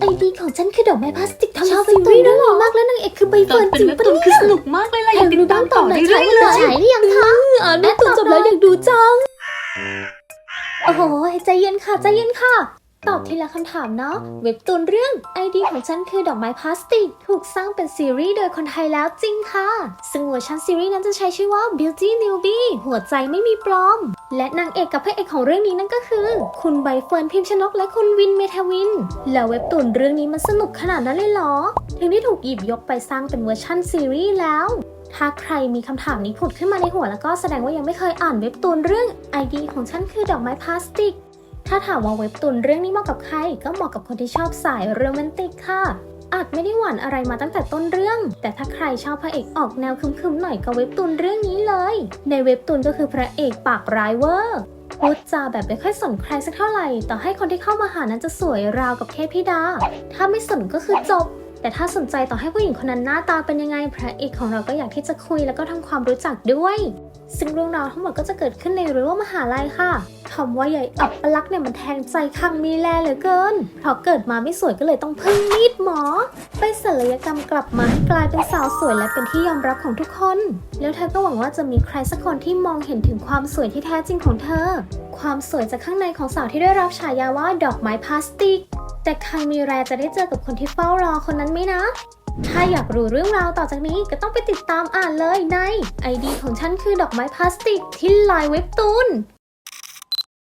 ไอดีของฉันคือดอกไม้พลาสติกทำชอบซีรีส์เรื่องนี้มากแล้วนางเอกคือใบตอเฟินร์นเป็นจริงเว็บปะตูนเนี่ยคือสนุกมากเลยล่ะอยากติดตามต่อหน่อยเรื่ฉาอยยวันๆเลไหนยฉายหรือยังคะอ่านไม่จบแล้วอยากดูจัง โอ้โหใจเย็นค่ะใจเย็นค่ะ ตอบทีละคำถามเนาะ เว็บตูนเรื่องไอดีของฉันคือดอกไม้พลาสติก ถูกสร้างเป็นซีรีส์โดยคนไทยแล้วจริงค่ะ ซึ่งเวอร์ชันซีรีส์นั้นจะใช้ชื่อว่า Beauty Newbie หัวใจไม่มีปลอม และนางเอกกับพระเอกของเรื่องนี้นั่นก็คือ คุณใบเฟิร์นพิมพ์ชนกและคุณวินเมทาวิน แล้วเว็บตูนเรื่องนี้มันสนุกขนาดนั้นเลยเหรอ ถึงได้ถูกหยิบยกไปสร้างเป็นเวอร์ชันซีรีส์แล้วถ้าใครมีคำถามนี้ผุดขึ้นมาในหัวแล้วก็แสดงว่ายังไม่เคยอ่านเว็บตูนเรื่อง ID ของฉันคือดอกไม้พลาสติก ถ้าถามว่าเว็บตุนเรื่องนี้เหมาะกับใคร ก็เหมาะกับคนที่ชอบสายโรแมนติกค่ะอาจไม่ได้หวานอะไรมาตั้งแต่ต้นเรื่อง แต่ถ้าใครชอบพระเอกออกแนวคึมๆหน่อยก็เว็บตุนเรื่องนี้เลย ในเว็บตุนก็คือพระเอกปากร้ายเวอร์พูดจาแบบไม่ค่อยสนใครสักเท่าไหร่ ต่อให้คนที่เข้ามาหานั้นจะสวยราวกับเทพธิดา ถ้าไม่สนก็คือจบ แต่ถ้าสนใจต่อให้ผู้หญิงคนนั้นหน้าตาเป็นยังไงพระเอกของเราก็อยากที่จะคุยแล้วก็ทำความรู้จักด้วย ซึ่งเรื่องราวทั้งหมดก็จะเกิดขึ้นในรั้วมหาลัยค่ะคำว่าใหญ่อับปลักเนี่ยมันแทงใจคังมีแลเหลือเกิน เพราะเกิดมาไม่สวยก็เลยต้องพึ่งมีดหมอ ไปศัลยกรรมกลับมาให้กลายเป็นสาวสวยและเป็นที่ยอมรับของทุกคน แล้วเธอก็หวังว่าจะมีใครสักคนที่มองเห็นถึงความสวยที่แท้จริงของเธอ ความสวยจากข้างในของสาวที่ได้รับฉายาว่าดอกไม้พลาสติก แต่คังมีแรจะได้เจอกับคนที่เฝ้ารอคนนั้นไหมนะ ถ้าอยากรู้เรื่องราวต่อจากนี้ก็ต้องไปติดตามอ่านเลยในไอดีของฉันคือดอกไม้พลาสติกที่ไลน์เว็บตูน